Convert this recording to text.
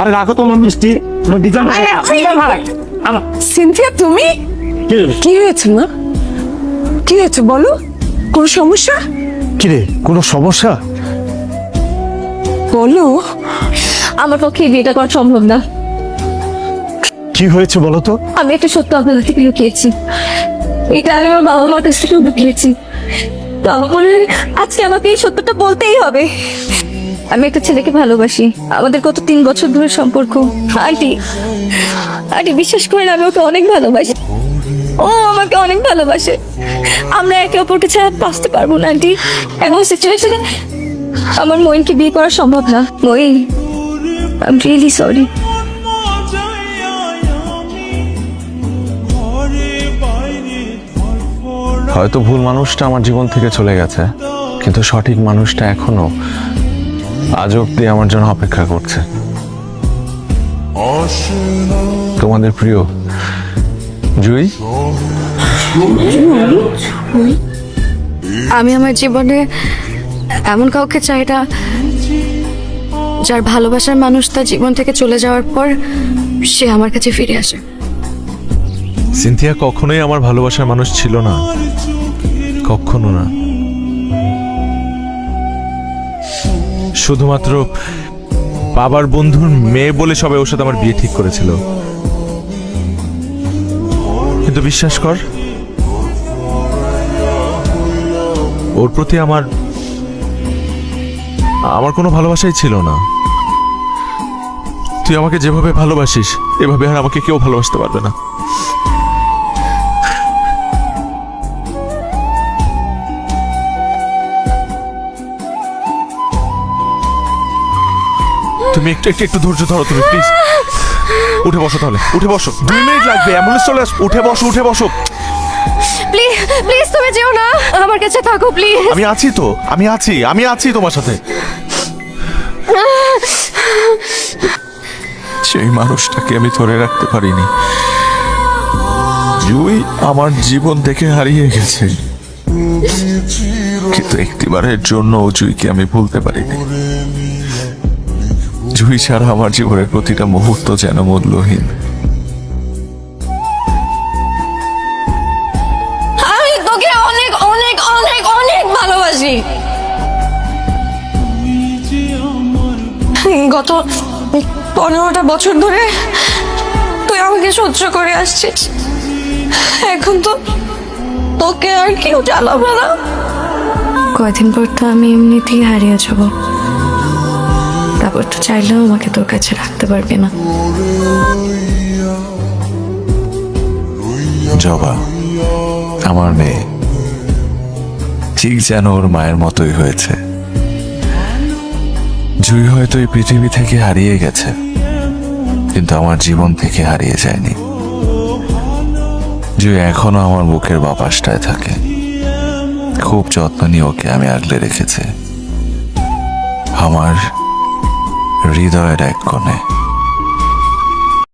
আরে রাখো তোমার মিষ্টি। তোমার ডিজাইন সিনথিয়া তুমি? কি হয়েছে মা? কি হয়েছে বলো? কোন সমস্যা? কিরে কোনো সমস্যা? বলো। আমার পক্ষে বিয়েটা করা সম্ভব না। কি হয়েছে বলো তো? আমি একটা সত্য আপনাদের থেকে লুকিয়েছি এটা আমি আমার বাবা মার কাছ থেকে লুকিয়েছি তাহলে আজকে আমাকে এই সত্যটা বলতেই হবে। আমি একটা ছেলেকে ভালোবাসি। আমাদের কত তিন বছর ধরে সম্পর্ক। আন্টি আন্টি, বিশ্বাস করেন, আমি ওকে অনেক ভালোবাসি। ও আমাকে অনেক ভালোবাসে। আমরা একে অপরকে ছাড়া বাঁচতে পারব না, আন্টি। এমন সিচুয়েশনে আমার মইনকে বিয়ে করা সম্ভব না। Moin I am really sorry হয়তো ভুল মানুষটা আমার জীবন থেকে চলে গেছে, কিন্তু সঠিক মানুষটা এখনও আজ অব্দি আমার জন্য অপেক্ষা করছে। তোমাদের প্রিয় জুই? আমি আমার জীবনে এমন কাউকে চাই না যার ভালোবাসার মানুষ তার জীবন থেকে চলে যাওয়ার পর সে আমার কাছে ফিরে আসে। সিনথিয়া কখনোই আমার ভালোবাসার মানুষ ছিল না। কখনো না। শুধুমাত্র বাবার বন্ধুর মেয়ে বলে সবাই ওর সাথে আমার বিয়ে ঠিক করেছিল। কিন্তু বিশ্বাস কর, ওর প্রতি আমার আমার কোনো ভালোবাসাই ছিল না। তুই আমাকে যেভাবে ভালোবাসিস, এভাবে আর আমাকে কেউ ভালোবাসতে পারবে না। তুমি একটু একটু একটু ধৈর্য ধরো তুমি প্লিজ উঠে বসো তাহলে উঠে বসো। দুই মিনিট লাগবে অ্যাম্বুলেন্স চলে আস উঠে বসো উঠে বসো। প্লিজ প্লিজ তুমি যেও না। আমার কাছে থাকো প্লিজ আমি আছি তো আমি আছি আমি আছি তোমার সাথে। সেই মানুষটাকে আমি ধরে রাখতে পারিনি। জুই আমার জীবন থেকে হারিয়ে গেছে। কিন্তু একটিবারের জন্য জুইকে আমি ভুলতে পারিনি। জুই ছাড়া আমার জীবনের প্রতিটা মুহূর্ত যেন মূল্যহীন। আমি তোকে অনেক অনেক অনেক অনেক ভালোবাসি। গত পনেরোটা বছর ধরে তুই আমাকে সহ্য করে আসছিস। এখন তো তোকে আর কেউ জ্বালাবে না। কয়দিন পর তো আমি এমনিতেই হারিয়ে যাব। তারপর তো চাইলেও আমাকে তোর কাছে রাখতে পারবি না। জবা, আমার মেয়ে, ঠিক যেন ওর মায়ের মতোই হয়েছে। জুই হয়তো এই পৃথিবী থেকে হারিয়ে গেছে, কিন্তু আমার জীবন থেকে হারিয়ে যায়নি। জুই এখনও আমার বুকের বাপাসটায় থাকে। খুব যত্ন নিয়ে ওকে আমি আগলে রেখেছি। আমার হৃদয়ের এক কোণে।